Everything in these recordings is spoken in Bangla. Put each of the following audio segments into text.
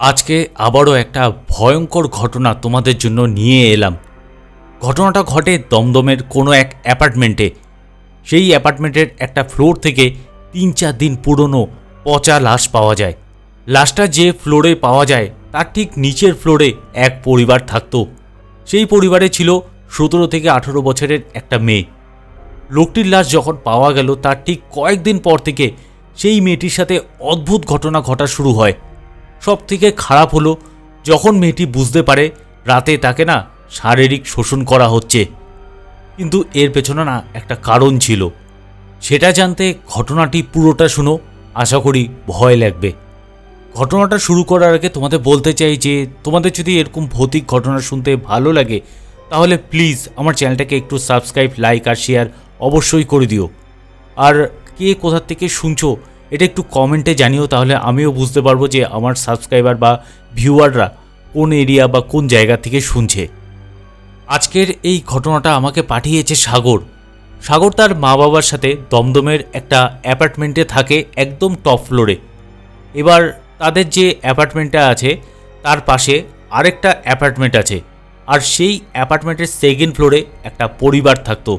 আজকে আবারও একটা ভয়ঙ্কর ঘটনা তোমাদের জন্য নিয়ে এলাম। ঘটনাটা ঘটে দমদমের কোনো এক অ্যাপার্টমেন্টে। সেই অ্যাপার্টমেন্টের একটা ফ্লোর থেকে তিন চার দিন পুরনো পচা লাশ পাওয়া যায়। লাশটা যে ফ্লোরে পাওয়া যায়, তার ঠিক নিচের ফ্লোরে এক পরিবার থাকতো। সেই পরিবারে ছিল সতেরো থেকে আঠেরো বছরের একটা মেয়ে। লোকটির লাশ যখন পাওয়া গেল, তার ঠিক কয়েকদিন পর থেকে সেই মেয়েটির সাথে অদ্ভুত ঘটনা ঘটা শুরু হয়। সব থেকে খারাপ হলো যখন মেয়েটি বুঝতে পারে রাতে তাকে না শারীরিক শোষণ করা হচ্ছে। কিন্তু এর পেছনে না একটা কারণ ছিল। সেটা জানতে ঘটনাটি পুরোটা শুনো, আশা করি ভয় লাগবে। ঘটনাটা শুরু করার আগে তোমাদের বলতে চাই যে, তোমাদের যদি এরকম ভৌতিক ঘটনা শুনতে ভালো লাগে, তাহলে প্লিজ আমার চ্যানেলটাকে একটু সাবস্ক্রাইব লাইক আর শেয়ার অবশ্যই করে দিও। আর কে কোথা থেকে শুনছো এটা একটু কমেন্টে জানিও, তাহলে আমিও বুঝতে পারব যে আমার সাবস্ক্রাইবার বা ভিউয়াররা কোন এরিয়া বা কোন জায়গা থেকে শুনছে। আজকের এই ঘটনাটা আমাকে পাঠিয়েছে সাগর। সাগর তার মা বাবার সাথে দমদমের একটা অ্যাপার্টমেন্টে থাকে একদম টপ ফ্লোরে এবার তাদের যে অ্যাপার্টমেন্টটা আছে, তার পাশে আরেকটা অ্যাপার্টমেন্ট আছে। আর সেই অ্যাপার্টমেন্টের সেকেন্ড ফ্লোরে একটা পরিবার থাকতো।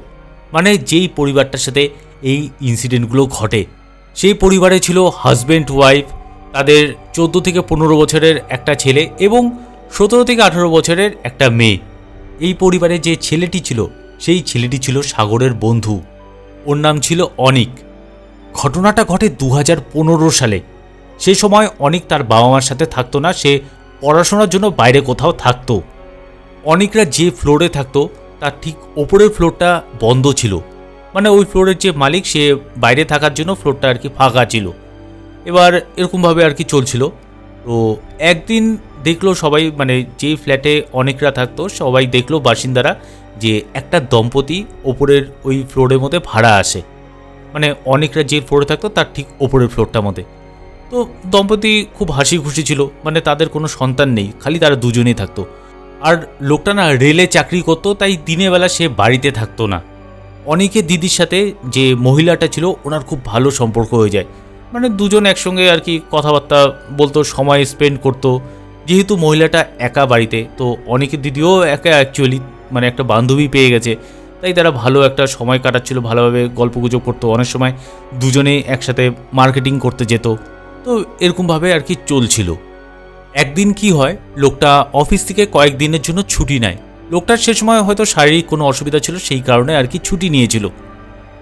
মানে যেই পরিবারটার সাথে এই ইনসিডেন্টগুলো ঘটে। সেই পরিবারে ছিল হাজব্যান্ড ওয়াইফ তাদের চোদ্দ থেকে পনেরো বছরের একটা ছেলে এবং সতেরো থেকে আঠেরো বছরের একটা মেয়ে। এই পরিবারে যে ছেলেটি ছিল, সেই ছেলেটি ছিল সাগরের বন্ধু। ওর নাম ছিল অনিক। ঘটনাটা ঘটে দু হাজার পনেরো সালে। সে সময় অনিক তার বাবা মার সাথে থাকতো না, সে পড়াশোনার জন্য বাইরে কোথাও থাকতো। অনেকরা যে ফ্লোরে থাকতো, তার ঠিক ওপরের ফ্লোরটা বন্ধ ছিল। মানে ওই ফ্লোরের যে মালিক, সে বাইরে থাকার জন্য ফ্লোরটা আর কি ফাঁকা ছিল। এবার এরকমভাবে আর কি চলছিল। তো একদিন দেখল সবাই মানে যেই ফ্ল্যাটে অনেকরা থাকতো, সবাই দেখল বাসিন্দারা যে একটা দম্পতি ওপরের ওই ফ্লোরের মধ্যে ভাড়া আসে মানে অনেকরা যে ফ্লোরে থাকতো, তার ঠিক ওপরের ফ্লোরটার মধ্যে। তো দম্পতি খুব হাসি খুশি ছিল মানে তাদের কোনো সন্তান নেই, খালি তারা দুজনেই থাকতো। আর লোকটা না রেলে চাকরি করতো, তাই দিনের বেলা সে বাড়িতে থাকতো না। অনেকে দিদির সাথে যে মহিলাটা ছিল, ওনার খুব ভালো সম্পর্ক হয়ে যায়। মানে দুজন একসঙ্গে আর কি কথাবার্তা বলতো, সময় স্পেন্ড করতো। যেহেতু মহিলাটা একা বাড়িতে, তো অনেকে দিদিও একা অ্যাকচুয়ালি মানে একটা বান্ধবী পেয়ে গেছে। তাই তারা ভালো একটা সময় কাটাচ্ছিল, ভালোভাবে গল্পগুজব করতো। অনেক সময় দুজনে একসাথে মার্কেটিং করতে যেত। তো এরকমভাবে আর কি চলছিল। একদিন কি হয়, লোকটা অফিস থেকে কয়েকদিনের জন্য ছুটি নেয়। লোকটার সে সময় হয়তো শারীরিক কোনো অসুবিধা ছিল, সেই কারণে আর কি ছুটি নিয়েছিল।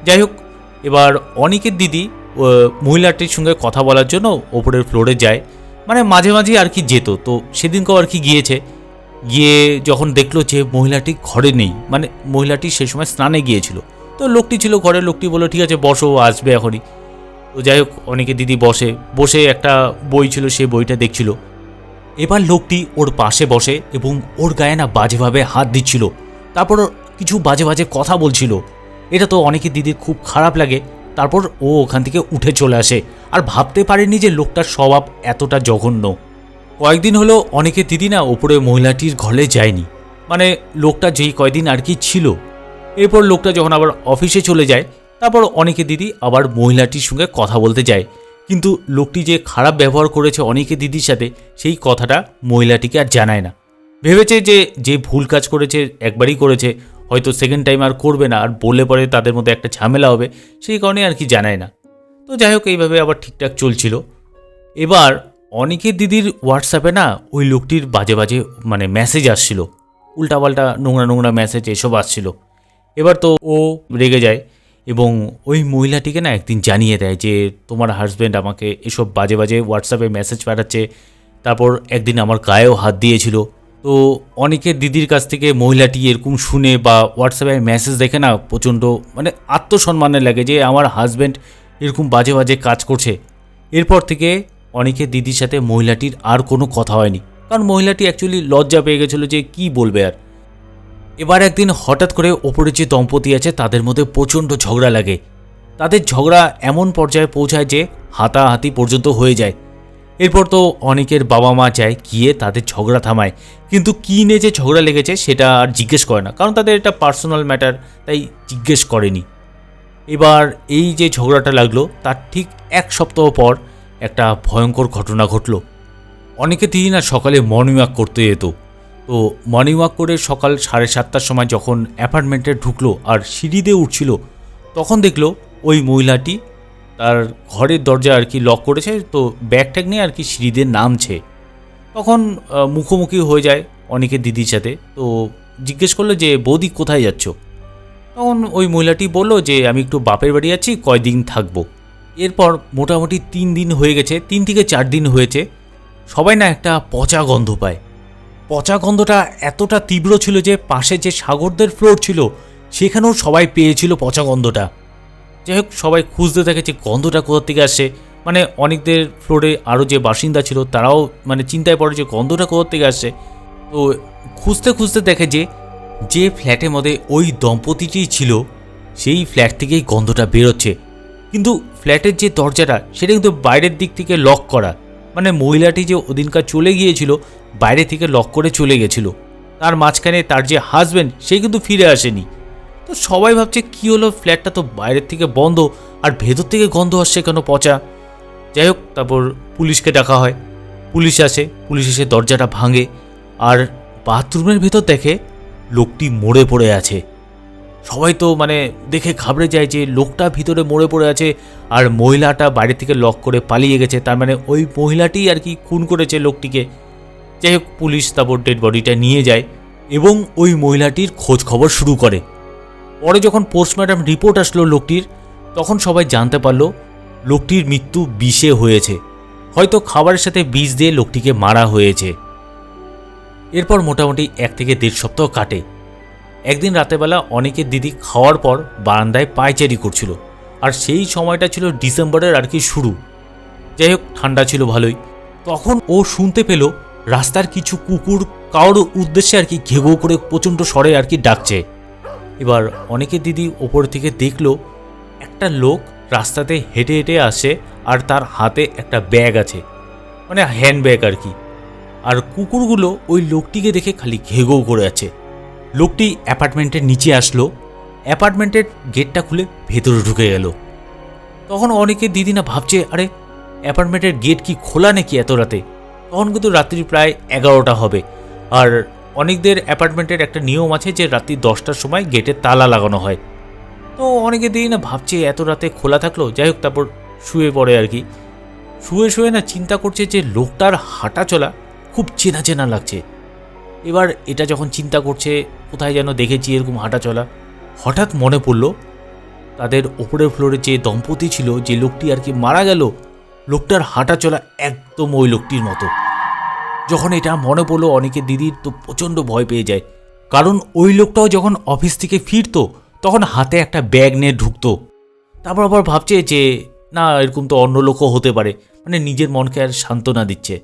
যাই হোক, এবার অনেকের দিদি মহিলাটির সঙ্গে কথা বলার জন্য ওপরের ফ্লোরে যায়। মানে মাঝে মাঝে আর কি যেত, তো সেদিনকেও আর কি গিয়েছে। গিয়ে যখন দেখল যে মহিলাটি ঘরে নেই মানে মহিলাটি সে সময় স্নানে গিয়েছিল। তো লোকটি ছিল ঘরে, লোকটি বলল, ঠিক আছে, বসো আসবে এখনই। তো যাই হোক অনেকে দিদি বসে। বসে একটা বই ছিল সেই বইটা দেখছিল। এবার লোকটি ওর পাশে বসে এবং ওর গায়ে না বাজেভাবে হাত দিচ্ছিল। তারপর কিছু বাজে বাজে কথা বলছিল। এটা তো অনেকে দিদির খুব খারাপ লাগে। তারপর ও ওখান থেকে উঠে চলে আসে আর ভাবতে পারেনি যে লোকটার স্বভাব এতটা জঘন্য। কয়েকদিন হলো অনেকে দিদি না ওপরে মহিলাটির ঘরে যায়নি। মানে লোকটা যেই কয়দিন আর কি ছিল। এরপর লোকটা যখন আবার অফিসে চলে যায়, তারপর অনেকে দিদি আবার মহিলাটির সঙ্গে কথা বলতে যায়। কিন্তু লোকটি যে খারাপ ব্যবহার করেছে অনেকে দিদির সাথে, সেই কথাটা মহিলাটিকে আর জানায় না। ভেবেছে যে যে ভুল কাজ করেছে, একবারই করেছে, হয়তো সেকেন্ড টাইম আর করবে না, আর বললে পরে তাদের মধ্যে একটা ঝামেলা হবে, সেই কারণে আর কি জানায় না। তো যাই হোক, এইভাবে আবার ঠিকঠাক চলছিল। এবার অনেকের দিদির হোয়াটসঅ্যাপে না ওই লোকটির বাজে বাজে মানে মেসেজ আসছিল। উল্টাপাল্টা নোংরা নোংরা মেসেজ এসব আসছিল। এবার তো ও রেগে যায়। এবং ওই মহিলাটিকে না একদিন জানিয়ে দেয় যে তোমার হাজব্যান্ড আমাকে এসব বাজে বাজে হোয়াটসঅ্যাপে মেসেজ পাঠাচ্ছে, তারপর একদিন আমার গায়েও হাত দিয়েছিল। তো অনেকের দিদির কাছ থেকে মহিলাটি এরকম শুনে বা হোয়াটসঅ্যাপে মেসেজ দেখে না প্রচণ্ড মানে আত্মসম্মানে লাগে যে আমার হাজব্যান্ড এরকম বাজে বাজে কাজ করছে। এরপর থেকে অনেকে দিদির সাথে মহিলাটির আর কোনো কথা হয়নি। কারণ মহিলাটি অ্যাকচুয়ালি লজ্জা পেয়ে গেছিল যে কি বলবে আর। এবার একদিন হঠাৎ করে ওপরে যে দম্পতি আছে, তাদের মধ্যে প্রচণ্ড ঝগড়া লাগে। তাদের ঝগড়া এমন পর্যায়ে পৌঁছায় যে হাতাহাতি পর্যন্ত হয়ে যায়। এরপর তো অনেকের বাবা মা যায় গিয়ে তাদের ঝগড়া থামায়। কিন্তু কী নিয়ে যে ঝগড়া লেগেছে সেটা আর জিজ্ঞেস করে না, কারণ তাদের এটা পার্সোনাল ম্যাটার তাই জিজ্ঞেস করেনি। এবার এই যে ঝগড়াটা লাগল, তার ঠিক এক সপ্তাহ পর একটা ভয়ঙ্কর ঘটনা ঘটলো। অনেকে দিনই না সকালে মর্নিং ওয়াক করতে যেত। তো মর্নিং ওয়াক করে সকাল সাড়ে সাতটার সময় যখন অ্যাপার্টমেন্টে ঢুকলো আর সিঁড়ি দিয়ে উঠছিল, তখন দেখল ওই মহিলাটি তার ঘরের দরজা আর কি লক করেছে, তো ব্যাগ ট্যাগ নিয়ে আর কি সিঁড়ি দিয়ে নামছে। তখন মুখোমুখি হয়ে যায় অনেকে দিদির সাথে, তো জিজ্ঞেস করল যে, বৌদি, কোথায় যাচ্ছ? তখন ওই মহিলাটি বলল যে, আমি একটু বাপের বাড়ি যাচ্ছি, কয়দিন থাকব। এরপর মোটামুটি তিন দিন হয়ে গেছে, তিন থেকে চার দিন হয়েছে, সবাই না একটা পচা গন্ধ পায়। পচা গন্ধটা এতটা তীব্র ছিল যে পাশে যে সাগরদের ফ্লোর ছিল, সেখানেও সবাই পেয়েছিল পচা গন্ধটা। যাই হোক, সবাই খুঁজতে থাকে যে গন্ধটা কোথা থেকে আসছে মানে অনেকদের ফ্লোরে আরও যে বাসিন্দা ছিল, তারাও মানে চিন্তায় পড়ে যে গন্ধটা কোথা থেকে আসছে তো খুঁজতে খুঁজতে দেখে যে যে ফ্ল্যাটের মধ্যে ওই দম্পতিটি ছিল, সেই ফ্ল্যাট থেকেই গন্ধটা বেরোচ্ছে। কিন্তু ফ্ল্যাটের যে দরজাটা, সেটা কিন্তু বাইরের দিক থেকে লক করা। মানে মহিলাটি যে ওদিনকার চলে গিয়েছিল বাইরে থেকে লক করে চলে গেছিল। তার মাঝখানে তার যে হাজব্যান্ড সে কিন্তু ফিরে আসেনি। তো সবাই ভাবছে, কি হলো? ফ্ল্যাটটা তো বাইরের থেকে বন্ধ, আর ভেতর থেকে গন্ধ আসছে কেন পচা? যাই হোক, তারপর পুলিশকে ডাকা হয়। পুলিশ আসে, পুলিশ এসে দরজাটা ভাঙে, আর বাথরুমের ভেতর দেখে লোকটি মরে পড়ে আছে। সবাই তো মানে দেখে ঘাবড়ে যায় যে লোকটা ভিতরে মরে পড়ে আছে, আর মহিলাটা বাইরে থেকে লক করে পালিয়ে গেছে। তার মানে ওই মহিলাটি আর কি খুন করেছে লোকটিকে। যাই হোক, পুলিশ তারপর ডেড বডিটা নিয়ে যায় এবং ওই মহিলাটির খোঁজ খবর শুরু করে। পরে যখন পোস্টমর্টম রিপোর্ট আসলো লোকটির, তখন সবাই জানতে পারল লোকটির মৃত্যু বিষে হয়েছে। হয়তো খাবারের সাথে বিষ দিয়ে লোকটিকে মারা হয়েছে। এরপর মোটামুটি এক থেকে দেড় সপ্তাহ কাটে। একদিন রাতেবেলা অনেকের দিদি খাওয়ার পর বারান্দায় পায়চারি করছিল। আর সেই সময়টা ছিল ডিসেম্বরের আর কি শুরু। যাই হোক, ঠান্ডা ছিল ভালোই। তখন ও শুনতে পেল রাস্তার কিছু কুকুর কারোর উদ্দেশ্যে আর কি ঘেঘো করে প্রচণ্ড স্বরে আর কি ডাকছে। এবার অনেকে দিদি ওপর থেকে দেখল, একটা লোক রাস্তাতে হেঁটে হেঁটে আসে আর তার হাতে একটা ব্যাগ আছে মানে হ্যান্ড ব্যাগ আর কি। আর কুকুরগুলো ওই লোকটিকে দেখে খালি ঘেঘো করে আছে। লোকটি অ্যাপার্টমেন্টের নিচে আসলো, অ্যাপার্টমেন্টের গেটটা খুলে ভেতরে ঢুকে গেল। তখন অনেকে দিদি না ভাবছে, আরে, অ্যাপার্টমেন্টের গেট কি খোলা নাকি এত রাতে? তখন কিন্তু রাত্রি প্রায় এগারোটা হবে। আর অনেকদের অ্যাপার্টমেন্টের একটা নিয়ম আছে যে রাত্রি দশটার সময় গেটে তালা লাগানো হয়। তো অনেকে দিদি না ভাবছে এত রাতে খোলা থাকল, যাই হোক তারপর শুয়ে পড়ে আর কি। শুয়ে শুয়ে না চিন্তা করছে যে লোকটার হাঁটা চলা খুব চেনা চেনা লাগছে। এবার এটা যখন চিন্তা করছে, কোথায় যেন দেখেছি এরকম হাঁটা চলা। হঠাৎ মনে পড়ল, তাদের ওপরের ফ্লোরে যে দম্পতি ছিল, যে লোকটি আর কি মারা গেল লোকটার হাঁটা চলা একদম ওই লোকটির মতো। যখন এটা মনে পড়ল অনেকে দিদির, তো প্রচণ্ড ভয় পেয়ে যায়। কারণ ওই লোকটাও যখন অফিস থেকে ফিরতো, তখন হাতে একটা ব্যাগ নিয়ে ঢুকতো। তারপর আবার ভাবছে যে, না, এরকম তো অন্য লোকও হতে পারে। মানে নিজের মনকে আর সান্ত্বনা দিচ্ছে।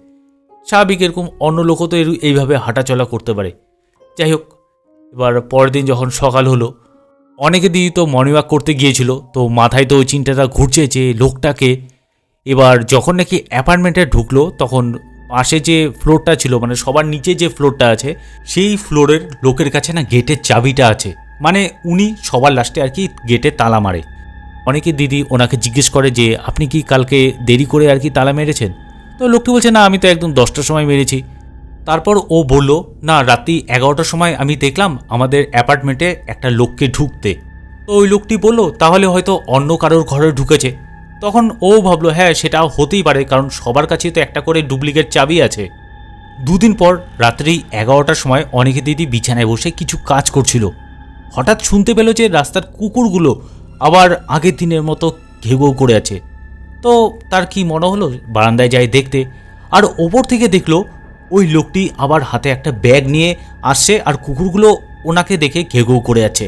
স্বাভাবিক এরকম অন্য লোকও তো এইভাবে হাঁটাচলা করতে পারে। যাই হোক, এবার পরের দিন যখন সকাল হলো অনেকে দিদি তো মর্নিং ওয়াক করতে গিয়েছিল, তো মাথায় তো ওই চিন্তাটা ঘুরছে যে, লোকটাকে এবার যখন নাকি অ্যাপার্টমেন্টে ঢুকলো, তখন পাশে যে ফ্লোরটা ছিল মানে সবার নিচে যে ফ্লোরটা আছে, সেই ফ্লোরের লোকের কাছে না গেটের চাবিটা আছে। মানে উনি সবার লাস্টে আর কি গেটে তালা মারে। অনেকে দিদি ওনাকে জিজ্ঞেস করে যে, আপনি কি কালকে দেরি করে আর কি তালা মেরেছেন? তো লোকটি বলছে, না, আমি তো একদম দশটার সময় মেরেছি। তারপর ও বলল, না, রাত্রি এগারোটার সময় আমি দেখলাম আমাদের অ্যাপার্টমেন্টে একটা লোককে ঢুকতে। তো ওই লোকটি বলল, তাহলে হয়তো অন্য কারোর ঘরে ঢুকেছে। তখন ও ভাবলো হ্যাঁ সেটা হতেই পারে, কারণ সবার কাছেই তো একটা করে ডুপ্লিকেট চাবি আছে। দুদিন পর রাত্রি এগারোটার সময় অনেকে দিদি বিছানায় বসে কিছু কাজ করছিল। হঠাৎ শুনতে পেল যে রাস্তার কুকুরগুলো আবার আগের দিনের মতো ঘেউ করে আছে। তো তার কি মনে হলো? বারান্দায় যায় দেখতে। আর ওপর থেকে দেখল, ওই লোকটি আবার হাতে একটা ব্যাগ নিয়ে আসছে আর কুকুরগুলো ওনাকে দেখে ঘেউ করে আছে।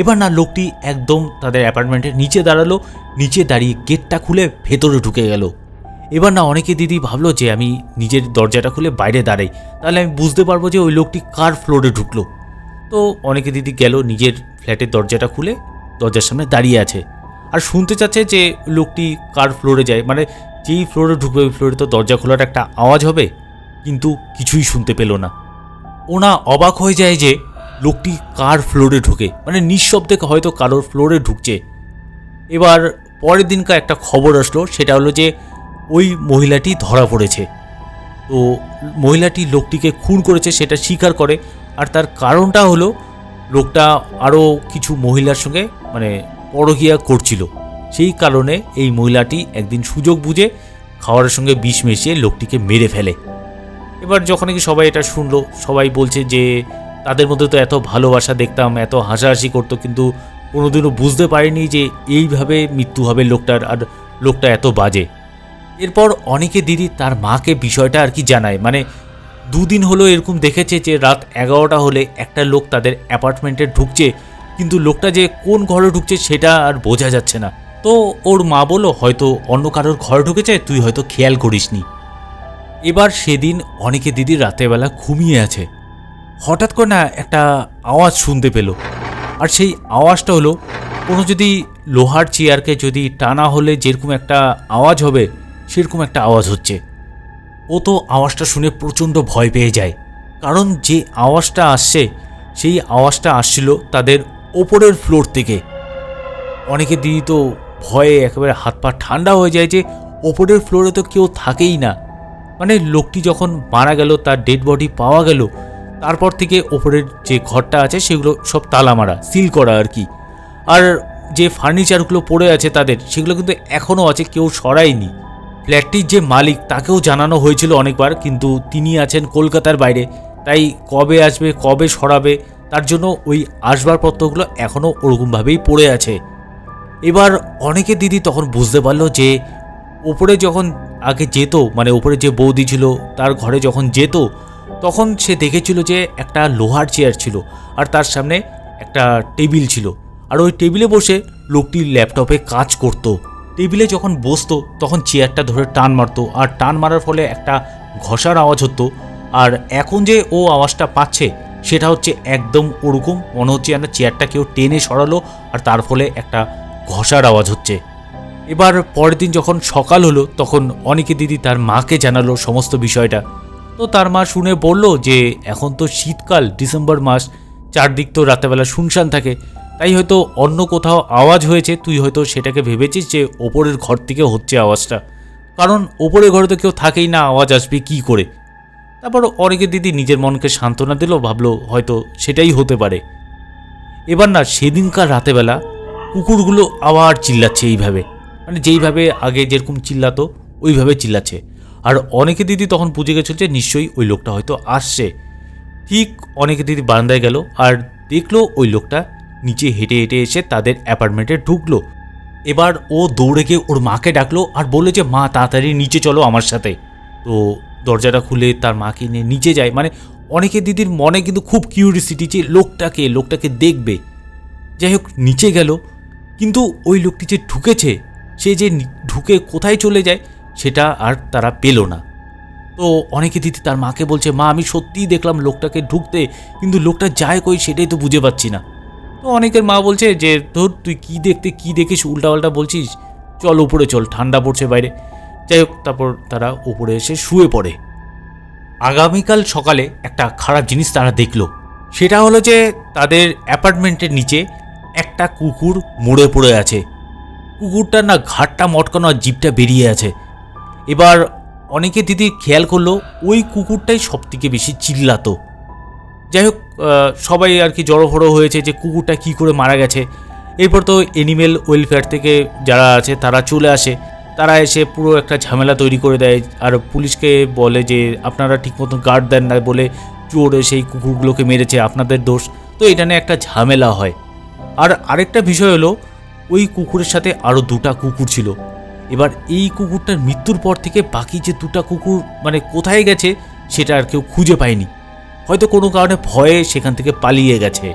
এবার না লোকটি একদম তাদের অ্যাপার্টমেন্টের নিচে দাঁড়াল, নিচে দাঁড়িয়ে গেটটা খুলে ভেতরে ঢুকে গেল। এবার না অনেকে দিদি ভাবলো যে আমি নিজের দরজাটা খুলে বাইরে দাঁড়াই, তাহলে আমি বুঝতে পারব যে ওই লোকটি কার ফ্লোরে ঢুকলো। তো অনেকে দিদি গেল নিজের ফ্ল্যাটের দরজাটা খুলে, দরজার সামনে দাঁড়িয়ে আছে। আর শুনতে চাচ্ছে যে লোকটি কার ফ্লোরে যায় মানে যেই ফ্লোরে ঢুকবে ওই ফ্লোরে তো দরজা খোলার একটা আওয়াজ হবে, কিন্তু কিছুই শুনতে পেল না। ওনা অবাক হয়ে যায় যে লোকটি কার ফ্লোরে ঢুকে? মানে নিঃশব্দে হয়তো কারোর ফ্লোরে ঢুকছে। এবার পরের দিনকার একটা খবর আসলো, সেটা হলো যে ওই মহিলাটি ধরা পড়েছে। তো মহিলাটি লোকটিকে খুন করেছে, সেটা স্বীকার করে। আর তার কারণটা হলো, লোকটা আরও কিছু মহিলার সঙ্গে মানে পরকিয়া করছিল। সেই কারণে এই মহিলাটি একদিন সুযোগ বুঝে খাওয়ারের সঙ্গে বিষ মিশিয়ে লোকটিকে মেরে ফেলে। এবার যখন কি সবাই এটা শুনলো, সবাই বলছে যে তাদের মধ্যে তো এত ভালোবাসা দেখতাম, এত হাসাহাসি করতো, কিন্তু কোনোদিনও বুঝতে পারিনি যে এইভাবে মৃত্যু হবে লোকটার আর লোকটা এত বাজে। এরপর অনেকে দিদি তার মাকে বিষয়টা আর কি জানায় মানে দুদিন হলো এরকম দেখেছে যে রাত এগারোটা হলে একটা লোক তাদের অ্যাপার্টমেন্টে ঢুকছে, কিন্তু লোকটা যে কোন ঘরে ঢুকছে সেটা আর বোঝা যাচ্ছে না। তো ওর মা বলো হয়তো অন্য কারোর ঘরে ঢুকেছে, তুই হয়তো খেয়াল করিসনি। এবার সেদিন অনেকে দিদি রাতেরবেলা ঘুমিয়ে আছে। হঠাৎ করে না একটা আওয়াজ শুনতে পেল। আর সেই আওয়াজটা হলো, কোনো যদি লোহার চেয়ারকে যদি টানা হলে যেরকম একটা আওয়াজ হবে, সেরকম একটা আওয়াজ হচ্ছে। ও তো আওয়াজটা শুনে প্রচণ্ড ভয় পেয়ে যায়। কারণ যে আওয়াজটা আসছে, সেই আওয়াজটা আসছিল তাদের ওপরের ফ্লোর থেকে। অনেকে দিদি তো ভয়ে একেবারে হাত পা ঠান্ডা হয়ে যায় যে, ওপরের ফ্লোরে তো কেউ থাকেই না। মানে লোকটি যখন মারা গেল, তার ডেড বডি পাওয়া গেল তারপর থেকে ওপরের যে ঘরটা আছে, সেগুলো সব তালা মারা সিল করা আর কি। আর যে ফার্নিচারগুলো পড়ে আছে তাদের, সেগুলো কিন্তু এখনও আছে, কেউ সরায়নি। ফ্ল্যাটটির যে মালিক, তাকেও জানানো হয়েছিল অনেকবার, কিন্তু তিনি আছেন কলকাতার বাইরে। তাই কবে আসবে, কবে সরাবে, তার জন্য ওই আসবাবপত্রগুলো এখনও ওরকমভাবেই পড়ে আছে। এবার অনেকে দিদি তখন বুঝতে পারল যে, ওপরে যখন আগে যেত মানে ওপরে যে বৌদি ছিল, তার ঘরে যখন যেত তখন সে দেখেছিল যে একটা লোহার চেয়ার ছিল আর তার সামনে একটা টেবিল ছিল। আর ওই টেবিলে বসে লোকটি ল্যাপটপে কাজ করত। টেবিলে যখন বসতো, তখন চেয়ারটা ধরে টান মারতো আর টান মারার ফলে একটা ঘষার আওয়াজ হতো। আর এখন যে ও আওয়াজটা পাচ্ছে, সেটা হচ্ছে একদম ওরকম মনে হচ্ছে যেন চেয়ারটা কেউ টেনে সরালো আর তার ফলে একটা ঘষার আওয়াজ হচ্ছে। এবার পরের দিন যখন সকাল হলো, তখন অনেকে দিদি তার মাকে জানালো সমস্ত বিষয়টা। তো তার মা শুনে বলল যে, এখন তো শীতকাল, ডিসেম্বর মাস, চারদিক তো রাতেবেলা শুনশান থাকে। তাই হয়তো অন্য কোথাও আওয়াজ হয়েছে, তুই হয়তো সেটাকে ভেবেছিস যে, ওপরের ঘর থেকে হচ্ছে আওয়াজটা। কারণ ওপরের ঘরে তো কেউ থাকেই না, আওয়াজ আসবে কি করে? তারপর অনেকে দিদি নিজের মনকে সান্ত্বনা দিল, ভাবলো হয়তো সেটাই হতে পারে। এবার না, সেদিনকার রাতেবেলা কুকুরগুলো আবার চিল্লাচ্ছে এইভাবে। মানে যেইভাবে আগে যেরকম চিল্লাতো, ওইভাবে চিল্লাচ্ছে। আর অনেকে দিদি তখন বুঝে গেছিল যে নিশ্চয়ই ওই লোকটা হয়তো আসছে। ঠিক অনেকে দিদি বারান্দায় গেল আর দেখল ওই লোকটা নিচে হেঁটে হেঁটে এসে তাদের অ্যাপার্টমেন্টে ঢুকলো। এবার ও দৌড়ে গিয়ে ওর মাকে ডাকলো আর বলল যে, মা, তাড়াতাড়ি নিচে চলো আমার সাথে। তো দরজাটা খুলে তার মাকে নিয়ে নিচে যায়। মানে অনেকে দিদির মনে কিন্তু খুব কিউরিসিটি যে লোকটাকে লোকটাকে দেখবে। যাই হোক, নিচে গেল। কিন্তু ওই লোকটি যে ঢুকেছে, সে যে ঢুকে কোথায় চলে যায় সেটা আর তারা পেল না। তো অনেকে দিদি তার মাকে বলছে, মা, আমি সত্যিই দেখলাম লোকটাকে ঢুকতে, কিন্তু লোকটা যায় কই সেটাই তো বুঝে পাচ্ছি না। তো অনেকের মা বলছে যে, ধর, তুই কি দেখতে, কি দেখিস, উল্টাপাল্টা বলছিস? চল উপরে চল, ঠান্ডা পড়ছে বাইরে। যাই হোক, তারপর তারা উপরে এসে শুয়ে পড়ে। আগামীকাল সকালে একটা খারাপ জিনিস তারা দেখল। সেটা হলো যে, তাদের অ্যাপার্টমেন্টের নিচে একটা কুকুর মরে পড়ে আছে। কুকুরটার না ঘাটটা মটকানো আর জিপটা বেরিয়ে আছে। এবার অনেকে দিদি খেয়াল করল ওই কুকুরটাই সব থেকে বেশি চিল্লাতো। যাই হোক সবাই আর কি জড়োফড়ো হয়েছে যে কুকুরটা কি করে মারা গেছে। এরপর তো অ্যানিমেল ওয়েলফেয়ার থেকে যারা আছে তারা চলে আসে। তারা এসে পুরো একটা ঝামেলা তৈরি করে দেয়। আর পুলিশকে বলে যে, আপনারা ঠিক মতন গার্ড দেন না বলে চোর সেই কুকুরগুলোকে মেরেছে, আপনাদের দোষ। তো এটা নিয়ে একটা ঝামেলা হয়। আর আরেকটা বিষয় হলো, ওই কুকুরের সাথে আরও দুটা কুকুর ছিল। এবার এই কুকুরটার মৃত্যুর পর থেকে বাকি যে দুটা কুকুর মানে কোথায় গেছে, সেটা আর কেউ খুঁজে পায়নি। হয়তো কোনো কারণে ভয়ে সেখান থেকে পালিয়ে গেছে।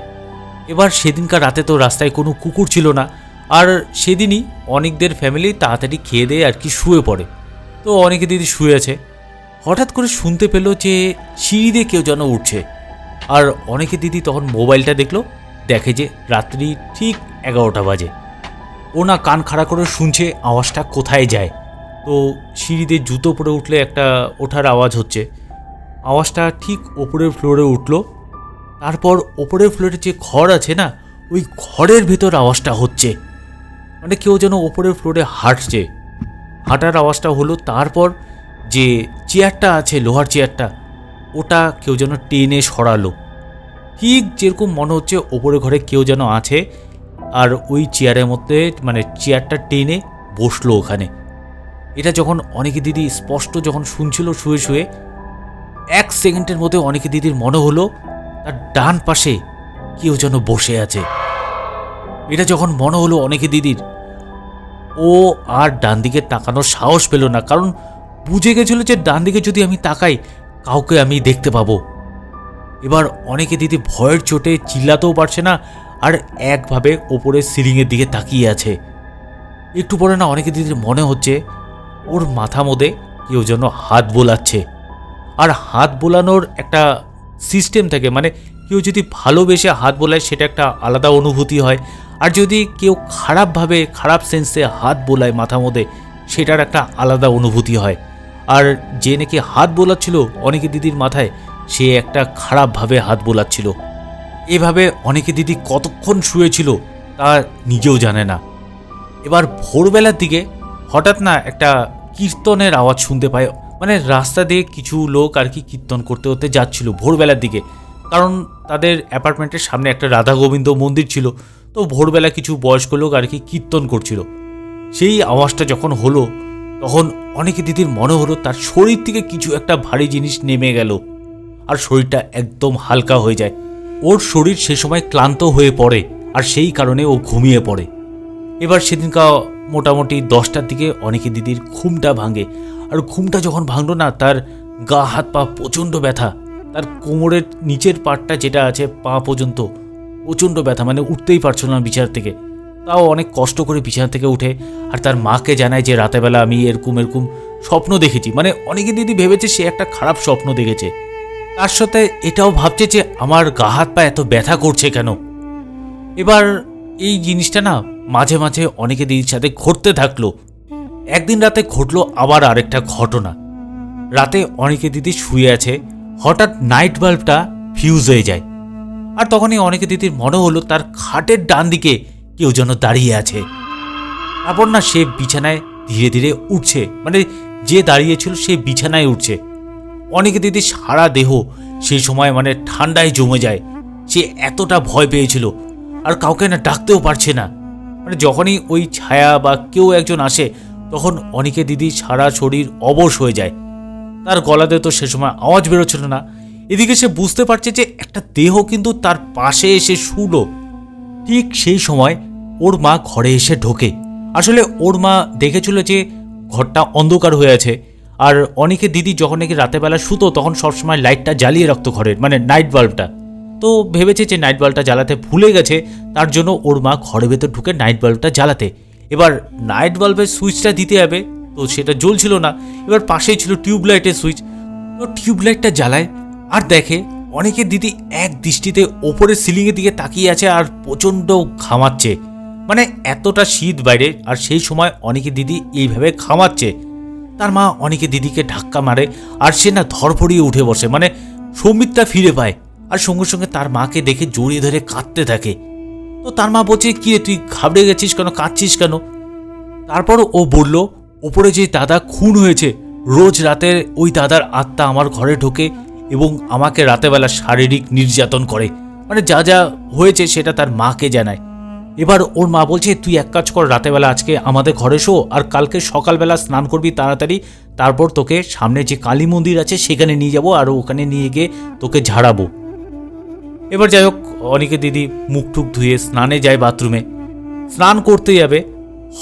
এবার সেদিনকার রাতে তো রাস্তায় কোনো কুকুর ছিল না। আর সেদিনই অনেকদের ফ্যামিলি তাড়াতাড়ি খেয়ে দিয়ে আর কি শুয়ে পড়ে। তো অনেকে দিদি শুয়ে আছে। হঠাৎ করে শুনতে পেল যে সিঁড়ি দিয়ে কেউ যেন উঠছে। আর অনেকে দিদি তখন মোবাইলটা দেখল, দেখে যে রাত্রি ঠিক এগারোটা বাজে। ও না কান খাড়া করে শুনছে আওয়াজটা কোথায় যায়। তো সিঁড়িতে জুতো পরে উঠলে একটা ওঠার আওয়াজ হচ্ছে। আওয়াজটা ঠিক ওপরের ফ্লোরে উঠল। তারপর ওপরের ফ্লোরে যে ঘর আছে না, ওই ঘরের ভেতর আওয়াজটা হচ্ছে। মানে কেউ যেন ওপরের ফ্লোরে হাঁটছে। হাঁটার আওয়াজটা হলো তারপর যে চেয়ারটা আছে, লোহার চেয়ারটা, ওটা কেউ যেন টেনে সরালো। ঠিক যেরকম মনে হচ্ছে ওপরে ঘরে কেউ যেন আছে আর ওই চেয়ারের মধ্যে মানে চেয়ারটা টেনে বসল ওখানে। এটা যখন অনেকে দিদি স্পষ্ট যখন শুনছিল শুয়ে শুয়ে, এক সেকেন্ডের মধ্যে অনেকে দিদির মনে হলো, তার ডান পাশে কেউ যেন বসে আছে। এটা যখন মনে হলো অনেকে দিদির, ও আর ডান দিকে তাকানোর সাহস পেল না, কারণ বুঝে গেছিল যে ডান দিকে যদি আমি তাকাই, কাউকে আমি দেখতে পাবো। এবার অনেকে দিদি ভয়ের চোটে চিল্লাতেও পারছে না আর একভাবে ওপরের সিলিংয়ের দিকে তাকিয়ে আছে। একটু পরে না অনেকে দিদির মনে হচ্ছে ওর মাথা মধ্যে কেউ যেন হাত বোলাচ্ছে। আর হাত বোলানোর একটা সিস্টেম থাকে মানে কেউ যদি ভালোবেসে হাত বোলায় সেটা একটা আলাদা অনুভূতি হয়। আর যদি কেউ খারাপভাবে, খারাপ সেন্সে হাত বোলায় মাথা মধ্যে সেটার একটা আলাদা অনুভূতি হয়। আর যে নাকি হাত বোলাচ্ছিল অনেকে দিদির মাথায়, সে একটা খারাপভাবে হাত বোলাচ্ছিল। এভাবে অনেকে দিদি কতক্ষণ শুয়েছিল তা নিজেও জানে না। এবার ভোরবেলার দিকে হঠাৎ না একটা কীর্তনের আওয়াজ শুনতে পায়। মানে রাস্তা দিয়ে কিছু লোক আর কি কীর্তন করতে করতে যাচ্ছিল ভোরবেলার দিকে। কারণ তাদের অ্যাপার্টমেন্টের সামনে একটা রাধা গোবিন্দ মন্দির ছিল, তো ভোরবেলা কিছু বয়স্ক লোক আর কি কীর্তন করছিল। সেই আওয়াজটা যখন হলো, তখন অনেকে দিদির মনে হলো তার শরীর থেকে কিছু একটা ভারী জিনিস নেমে গেল। আর শরীরটা একদম হালকা হয়ে যায়। ওর শরীর সে সময় ক্লান্ত হয়ে পড়ে, আর সেই কারণে ও ঘুমিয়ে পড়ে। এবার সেদিনকা মোটামুটি দশটার দিকে অনেকে দিদির ঘুমটা ভাঙে, আর ঘুমটা যখন ভাঙলো না, তার গা, হাত, পা প্রচণ্ড ব্যথা। তার কোমরের নিচের পাটটা যেটা আছে, পা পর্যন্ত প্রচণ্ড ব্যথা মানে উঠতেই পারছিল না বিছানা থেকে। তাও অনেক কষ্ট করে বিছানা থেকে উঠে, আর তার মাকে জানায় যে রাতেবেলা আমি এরকম এরকম স্বপ্ন দেখেছি। মানে অনেকে দিদি ভেবেছে সে একটা খারাপ স্বপ্ন দেখেছে। তার সাথে এটাও ভাবছে যে আমার গা হাত পা এত ব্যথা করছে কেন? এবার এই জিনিসটা না মাঝে মাঝে অনেকে দিদির সাথে ঘটতে থাকল। একদিন রাতে ঘটলো আবার আরেকটা ঘটনা। রাতে অনেকে দিদি শুয়ে আছে, হঠাৎ নাইট বাল্বটা ফিউজ হয়ে যায়। আর তখনই অনেকে দিদির মনে হলো তার খাটের ডান দিকে কেউ যেন দাঁড়িয়ে আছে। তারপর না সে বিছানায় ধীরে ধীরে উঠছে মানে যে দাঁড়িয়েছিল সে বিছানায় উঠছে। অনেকে দিদি সারা দেহ সেই সময় মানে ঠান্ডায় জমে যায়। সে এতটা ভয় পেয়েছিল আর কাউকে না ডাকতেও পারছে না। মানে যখনই ওই ছায়া বা কেউ একজন আসে, তখন অনেকে দিদি সারা শরীর অবশ হয়ে যায়। তার গলাতে তো সে সময় আওয়াজ বেরোচ্ছিল না। এদিকে সে বুঝতে পারছে যে একটা দেহ কিন্তু তার পাশে এসে শুলো। ঠিক সেই সময় ওর মা ঘরে এসে ঢোকে। আসলে ওর মা দেখেছিল যে ঘরটা অন্ধকার হয়ে আছে। আর অনেকে দিদি যখন নাকি রাতেবেলা শুতো, তখন সবসময় লাইটটা জ্বালিয়ে রাখতো ঘরের মানে নাইট বাল্বটা তো ভেবেছে যে নাইট বাল্বটা জ্বালাতে ভুলে গেছে, তার জন্য ওর মা ঘরের ভেতর ঢুকে নাইট বাল্বটা জ্বালাতে। এবার নাইট বাল্বের সুইচটা দিতে হবে, তো সেটা জ্বলছিল না। এবার পাশেই ছিল টিউব লাইটের সুইচ তো টিউব লাইটটা জ্বালায়, আর দেখে অনেকে দিদি এক দৃষ্টিতে ওপরের সিলিংয়ের দিকে তাকিয়ে আছে আর প্রচণ্ড ঘামাচ্ছে। মানে এতটা শীত বাইরে, আর সেই সময় অনেকে দিদি এইভাবে ঘামাচ্ছে। তার মা অনেকে দিদিকে ধাক্কা মারে আর সে না ধরফড়িয়ে উঠে বসে মানে সৌমিতটা ফিরে পায় আর সঙ্গে সঙ্গে তার মাকে দেখে জড়িয়ে ধরে কাঁদতে থাকে। তো তার মা বলছে, কি তুই ঘাবড়ে গেছিস কেন? কাঁদছিস কেন? তারপর ও বলল, ওপরে যে দাদা খুন হয়েছে, রোজ রাতে ওই দাদার আত্মা আমার ঘরে ঢোকে এবং আমাকে রাতেবেলা শারীরিক নির্যাতন করে। মানে যা যা হয়েছে সেটা তার মাকে জানায়। এবার ওর মা বলছে, তুই এক কাজ কর রাতেবেলা আজকে আমাদের ঘরে শো আর কালকে সকালবেলা স্নান করবি তাড়াতাড়ি। তারপর তোকে সামনে যে কালী মন্দির আছে সেখানে নিয়ে যাব আর ওখানে নিয়ে গিয়ে তোকে ঝাড়াবো। এবার যাই হোক, অনেকে দিদি মুখ টুক ধুয়ে স্নানে যায় বাথরুমে। স্নান করতে যাবে,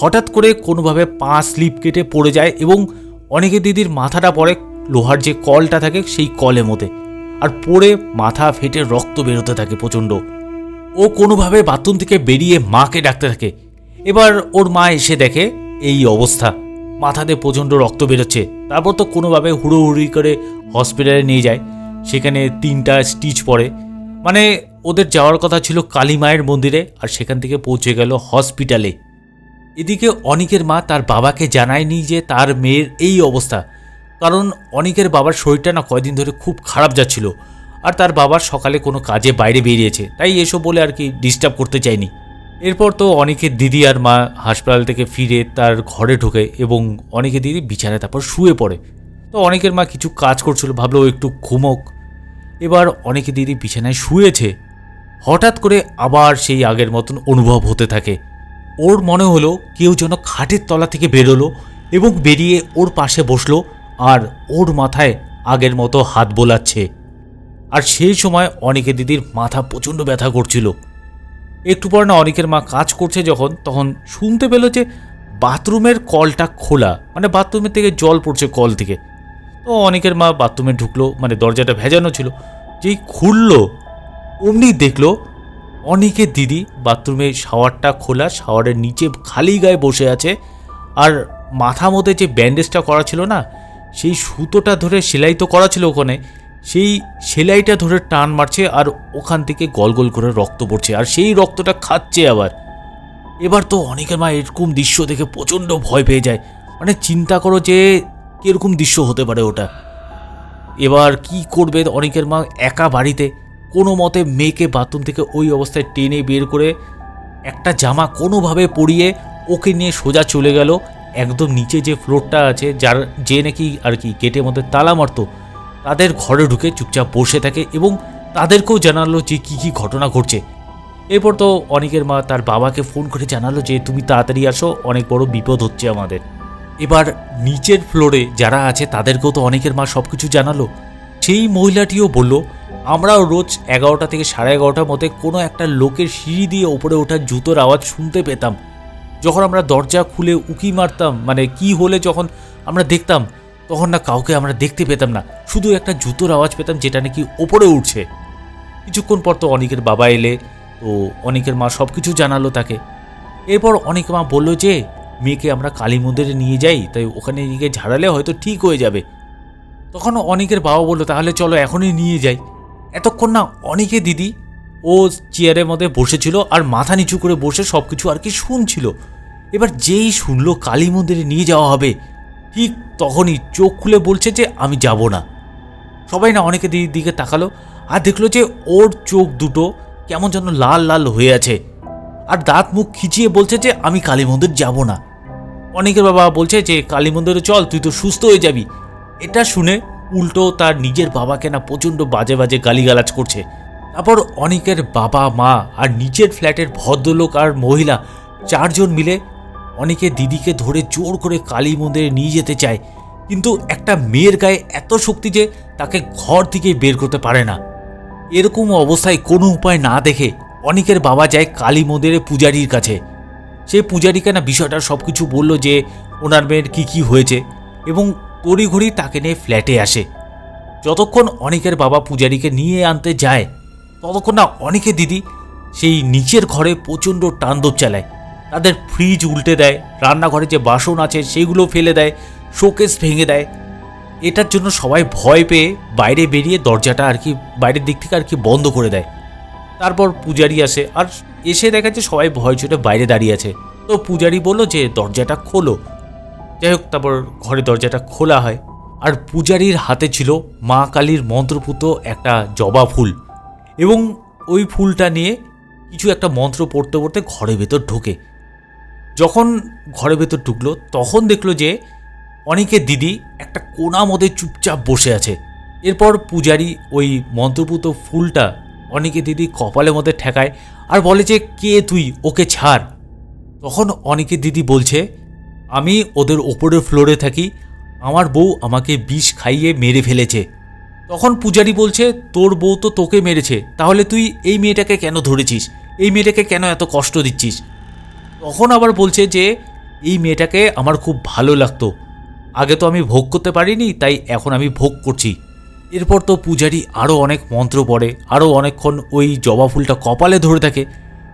হঠাৎ করে কোনোভাবে পা স্লিপ কেটে পড়ে যায় এবং অনেকে দিদির মাথাটা পড়ে, লোহার যে কলটা থাকে সেই কলের মধ্যে। আর পড়ে মাথা ফেটে রক্ত বেরোতে থাকে প্রচণ্ড। ও কোনোভাবে বাথরুম থেকে বেরিয়ে মাকে ডাকতে থাকে। এবার ওর মা এসে দেখে এই অবস্থা। মাথাতে প্রচণ্ড রক্ত বেরোচ্ছে। তারপর তো কোনোভাবে হুড়োহুড়ি করে হসপিটালে নিয়ে যায়। সেখানে তিনটা স্টিচ পড়ে। মানে ওদের যাওয়ার কথা ছিল কালী মায়ের মন্দিরে আর সেখান থেকে পৌঁছে গেল হসপিটালে। এদিকে অনিকের মা তার বাবাকে জানায়নি যে তার মেয়ের এই অবস্থা। কারণ অনিকের বাবার শরীরটা না কয়দিন ধরে খুব খারাপ যাচ্ছিল। আর তার বাবার সকালে কোনো কাজে বাইরে বেরিয়েছে, তাই এসব বলে আর কি ডিস্টার্ব করতে চায়নি। এরপর তো অনেকের দিদি আর মা হাসপাতাল থেকে ফিরে তার ঘরে ঢোকে এবং অনেকে দিদি বিছানায় তারপর শুয়ে পড়ে। তো অনেকের মা কিছু কাজ করছিল, ভাবলো একটু ঘুমোক। এবার অনেকে দিদি বিছানায় শুয়েছে। হঠাৎ করে আবার সেই আগের মতন অনুভব হতে থাকে। ওর মনে হলো কেউ যেন খাটের তলা থেকে বেরোলো এবং বেরিয়ে ওর পাশে বসল আর ওর মাথায় আগের মতো হাত বোলাচ্ছে। আর সেই সময় অনেকে দিদির মাথা প্রচণ্ড ব্যথা করছিল। একটু পর না অনেকের মা কাজ করছে যখন, তখন শুনতে পেল যে বাথরুমের কলটা খোলা মানে বাথরুমের থেকে জল পড়ছে কল থেকে। তো অনেকের মা বাথরুমে ঢুকলো মানে দরজাটা ভেজানো ছিল, যেই খুললো, অমনি দেখল অনেকের দিদি বাথরুমে শাওয়ারটা খোলা, শাওয়ারের নিচে খালি গায়ে বসে আছে, আর মাথা মধ্যে যে ব্যান্ডেজটা করা ছিল না, সেই সুতোটা ধরে সেলাই তো করা ছিল ওখানে সেই সেলাইটা ধরে টান মারছে আর ওখান থেকে গল গল করে রক্ত পড়ছে আর সেই রক্তটা খাচ্ছে আবার। এবার তো অনেকের মা এরকম দৃশ্য দেখে প্রচণ্ড ভয় পেয়ে যায়। মানে চিন্তা করো যে কীরকম দৃশ্য হতে পারে ওটা। এবার কি করবে অনেকের মা একা বাড়িতে? কোনো মতে মেয়েকে বাথরুম থেকে ওই অবস্থায় টেনে বের করে একটা জামা কোনোভাবে পরিয়ে ওকে নিয়ে সোজা চলে গেল। একদম নিচে যে ফ্লোরটা আছে, যার যে নাকি আর কি গেটের মধ্যে তালা মারতো তাদের ঘরে ঢুকে চুপচাপ বসে থাকে এবং তাদেরকেও জানালো যে কি কি ঘটনা ঘটছে। এরপর তো অনেকের মা তার বাবাকে ফোন করে জানালো যে, তুমি তাড়াতাড়ি আসো, অনেক বড় বিপদ হচ্ছে আমাদের। এবার নিচের ফ্লোরে যারা আছে, তাদেরকেও তো অনেকের মা সব কিছু জানালো। সেই মহিলাটিও বলল, আমরাও রোজ এগারোটা থেকে সাড়ে এগারোটার মধ্যে কোনো একটা লোকের সিঁড়ি দিয়ে ওপরে ওঠার জুতোর আওয়াজ শুনতে পেতাম। যখন আমরা দরজা খুলে উকি মারতাম মানে কি হলে যখন আমরা দেখতাম তখন না কাউকে আমরা দেখতে পেতাম না। শুধু একটা জুতোর আওয়াজ পেতাম যেটা নাকি ওপরে উঠছে। কিছুক্ষণ পর তো অনেকের বাবা এলে, তো অনেকের মা সব কিছু জানালো তাকে। এরপর অনেক মা বলল যে, মেয়েকে আমরা কালী মন্দিরে নিয়ে যাই, তাই ওখানে গিয়ে ঝাড়ালে হয়তো ঠিক হয়ে যাবে। তখন অনেকের বাবা বলল, তাহলে চলো এখনই নিয়ে যাই। এতক্ষণ না অনেকে দিদি, ও চেয়ারের মধ্যে বসেছিল আর মাথা নিচু করে বসে সব কিছু আর কি শুনছিল। এবার যেই শুনলো কালী মন্দিরে নিয়ে যাওয়া হবে ঠিক তখনই চোখ খুলে বলছে যে আমি যাব না। সবাই না অনেকে দিদির দিকে তাকালো আর দেখল যে ওর চোখ দুটো কেমন যেন লাল লাল হয়ে আছে। আর দাঁত মুখ খিচিয়ে বলছে যে আমি কালী মন্দির যাব না। অনেকের বাবা বলছে যে কালী মন্দিরে চল, তুই তো সুস্থ হয়ে যাবি। এটা শুনে উল্টো তার নিজের বাবাকে না প্রচণ্ড বাজে বাজে গালিগালাজ করছে। তারপর অনেকের বাবা, মা আর নিচের ফ্ল্যাটের ভদ্রলোক আর মহিলা চারজন মিলে অনেকে দিদিকে ধরে জোর করে কালী মন্দিরে নিয়ে যেতে চায়, কিন্তু একটা মেয়ের গায়ে এত শক্তি যে তাকে ঘর থেকে বের করতে পারে না। এরকম অবস্থায় কোনো উপায় না দেখে অনেকের বাবা যায় কালী মন্দিরে পূজারীর কাছে। সেই পূজারীকে না বিষয়টা সব কিছু বলল যে ওনার মেয়ের কী কী হয়েছে এবং তড়িঘড়ি তাকে নিয়ে ফ্ল্যাটে আসে। যতক্ষণ অনেকের বাবা পূজারীকে নিয়ে আনতে যায়, ততক্ষণ না অনেকে দিদি সেই নিচের ঘরে প্রচণ্ড টান্দব চালায়। তাদের ফ্রিজ উল্টে দেয়, রান্নাঘরে যে বাসন আছে সেগুলো ফেলে দেয় শোকেস ভেঙে দেয়। এটার জন্য সবাই ভয় পেয়ে বাইরে বেরিয়ে দরজাটা আর কি, বাইরের দিক থেকে আর কি বন্ধ করে দেয়। তারপর পূজারি আসে আর এসে দেখা যাচ্ছে সবাই ভয় ছুটে বাইরে দাঁড়িয়ে আছে। তো পূজারি বলল যে দরজাটা খোলো। যাই হোক, তারপর ঘরে দরজাটা খোলা হয়। আর পূজারির হাতে ছিল মা কালীর মন্ত্রপুত একটা জবা ফুল। এবং ওই ফুলটা নিয়ে কিছু একটা মন্ত্র পড়তে পড়তে ঘরের ভেতর ঢোকে। যখন ঘরের ভেতর ঢুকলো, তখন দেখল যে অনেকের দিদি একটা কোনা মধ্যে চুপচাপ বসে আছে। এরপর পূজারি ওই মন্ত্রপুত ফুলটা অনেকে দিদি কপালের মধ্যে ঠেকায় আর বলে যে, কে তুই? ওকে ছাড়। তখন অনেকে দিদি বলছে, আমি ওদের ওপরের ফ্লোরে থাকি। আমার বউ আমাকে বিষ খাইয়ে মেরে ফেলেছে। তখন পূজারি বলছে, তোর বউ তো তোকে মেরেছে। তাহলে তুই এই মেয়েটাকে কেন ধরেছিস? এই মেয়েটাকে কেন এত কষ্ট দিচ্ছিস? তখন আবার বলছে যে, এই মেয়েটাকে আমার খুব ভালো লাগতো। আগে তো আমি ভোগ করতে পারিনি, তাই এখন আমি ভোগ করছি। এরপর তো পূজারি আরও অনেক মন্ত্র পড়ে আরও অনেকক্ষণ ওই জবা ফুলটা কপালে ধরে থাকে।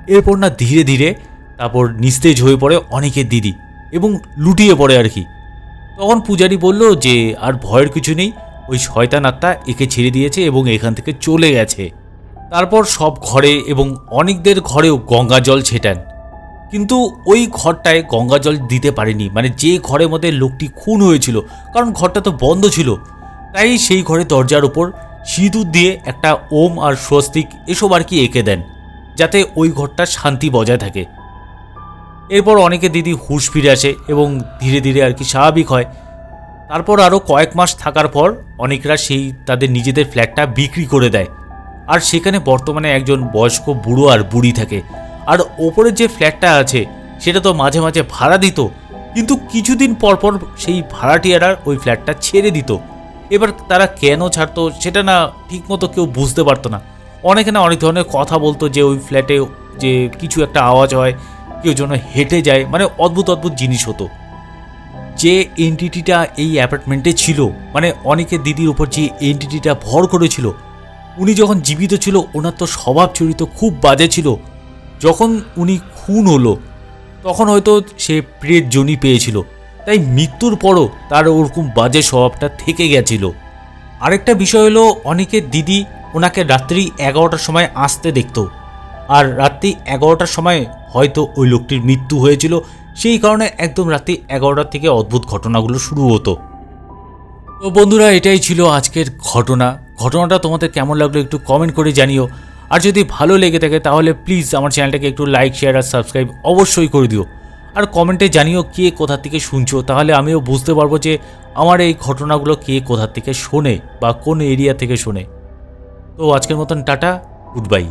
এরপর না ধীরে ধীরে তারপর নিস্তেজ হয়ে পড়ে অনেকের দিদি এবং লুটিয়ে পড়ে আর কি। তখন পূজারি বলল যে, আর ভয়ের কিছু নেই, ওই শয়তান আত্মা একে ছেড়ে দিয়েছে এবং এখান থেকে চলে গেছে। তারপর সব ঘরে এবং অনেকদের ঘরেও গঙ্গা জল ছেটান। কিন্তু ওই ঘরটায় গঙ্গা জল দিতে পারেনি। মানে যে ঘরের মধ্যে লোকটি খুন হয়েছিল, কারণ ঘরটা তো বন্ধ ছিল, তাই সেই ঘরে দরজার উপর সিঁদুর দিয়ে একটা ওম আর স্বস্তিক এসব আর কি এঁকে দেন, যাতে ওই ঘরটা শান্তি বজায় থাকে। এরপর অনেকে দিদি হুঁশ ফিরে আসে এবং ধীরে ধীরে আর কি স্বাভাবিক হয়। তারপর আরও কয়েক মাস থাকার পর অনেকরা সেই তাদের নিজেদের ফ্ল্যাটটা বিক্রি করে দেয়। আর সেখানে বর্তমানে একজন বয়স্ক বুড়ো আর বুড়ি থাকে। আর ওপরের যে ফ্ল্যাটটা আছে, সেটা তো মাঝে মাঝে ভাড়া দিত। কিন্তু কিছুদিন পর পর সেই ভাড়াটিয়ারা ওই ফ্ল্যাটটা ছেড়ে দিত। এবার তারা কেন ছাড়তো, সেটা না ঠিকমতো কেউ বুঝতে পারতো না। অনেকে না অনেক ধরনের কথা বলতো যে ওই ফ্ল্যাটে যে কিছু একটা আওয়াজ হয়, কেউ যেন হেঁটে যায় মানে অদ্ভুত অদ্ভুত জিনিস হতো। যে এনটিটিটা এই অ্যাপার্টমেন্টে ছিল মানে অনেকের দিদির উপর যে এনটিটিটা ভর করেছিল, উনি যখন জীবিত ছিল, ওনার তো স্বভাব চরিত্র খুব বাজে ছিল। যখন উনি খুন হলো, তখন হয়তো সে প্রেত জনি পেয়েছিল। তাই মৃত্যুর পরও তার ওরকম বাজে স্বভাবটা থেকে গেছিল। আরেকটা বিষয় হলো অনেকের দিদি ওনাকে রাত্রি এগারোটার সময় আসতে দেখতো। আর রাত্রি এগারোটার সময় হয়তো ওই লোকটির মৃত্যু হয়েছিল। সেই কারণে একদম রাত্রি এগারোটার থেকে অদ্ভুত ঘটনাগুলো শুরু হতো। তো বন্ধুরা, এটাই ছিল আজকের ঘটনা। ঘটনাটা তোমাদের কেমন লাগল একটু কমেন্ট করে জানিও। আর যদি ভালো লেগে থাকে তাহলে প্লিজ আমার চ্যানেলটাকে একটু লাইক শেয়ার আর সাবস্ক্রাইব অবশ্যই করে দিও। আর কমেন্টে জানিও কে কোথা থেকে শুনছো, তাহলে আমিও বুঝতে পারব যে আমার এই ঘটনাগুলো কে কোথা থেকে শোনে বা কোন এরিয়া থেকে শোনে। তো আজকের মতন টাটা গুড বাই